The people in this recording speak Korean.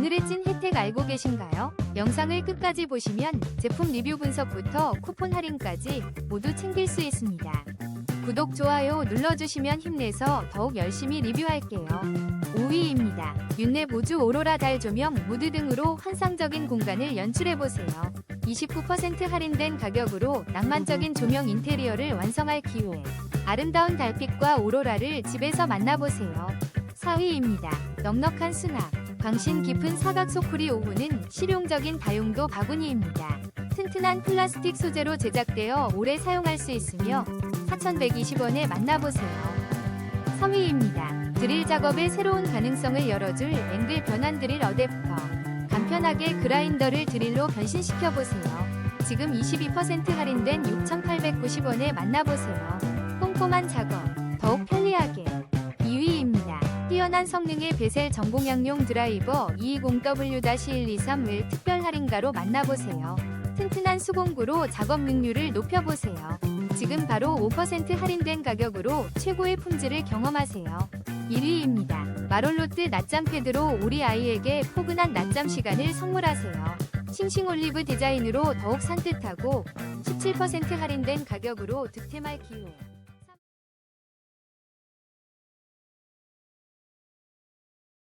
오늘의 찐 혜택 알고 계신가요? 영상을 끝까지 보시면 제품 리뷰 분석부터 쿠폰 할인까지 모두 챙길 수 있습니다. 구독, 좋아요 눌러주시면 힘내서 더욱 열심히 리뷰할게요. 5위입니다. 윤내 보주 오로라 달 조명 무드 등으로 환상적인 공간을 연출해보세요. 29% 할인된 가격으로 낭만적인 조명 인테리어를 완성할 기회. 아름다운 달빛과 오로라를 집에서 만나보세요. 4위입니다. 넉넉한 수납. 광신 깊은 사각 소쿠리 오후는 실용적인 다용도 바구니입니다. 튼튼한 플라스틱 소재로 제작되어 오래 사용할 수 있으며 4,120원에 만나보세요. 3위입니다. 드릴 작업의 새로운 가능성을 열어줄 앵글 변환 드릴 어댑터. 간편하게 그라인더를 드릴로 변신시켜 보세요. 지금 22% 할인된 6,890원에 만나보세요. 꼼꼼한 작업, 더욱 편리하게. 2위입니다. 뛰어난 성능의 베셀 전공양용 드라이버 220W-123 을 특별 할인가로 만나보세요. 튼튼한 수공구로 작업 능률을 높여보세요. 지금 바로 5% 할인된 가격으로 최고의 품질을 경험하세요. 1위입니다. 마롤로트 낮잠 패드로 우리 아이에게 포근한 낮잠 시간을 선물하세요. 싱싱 올리브 디자인으로 더욱 산뜻하고 17% 할인된 가격으로 득템할 기회.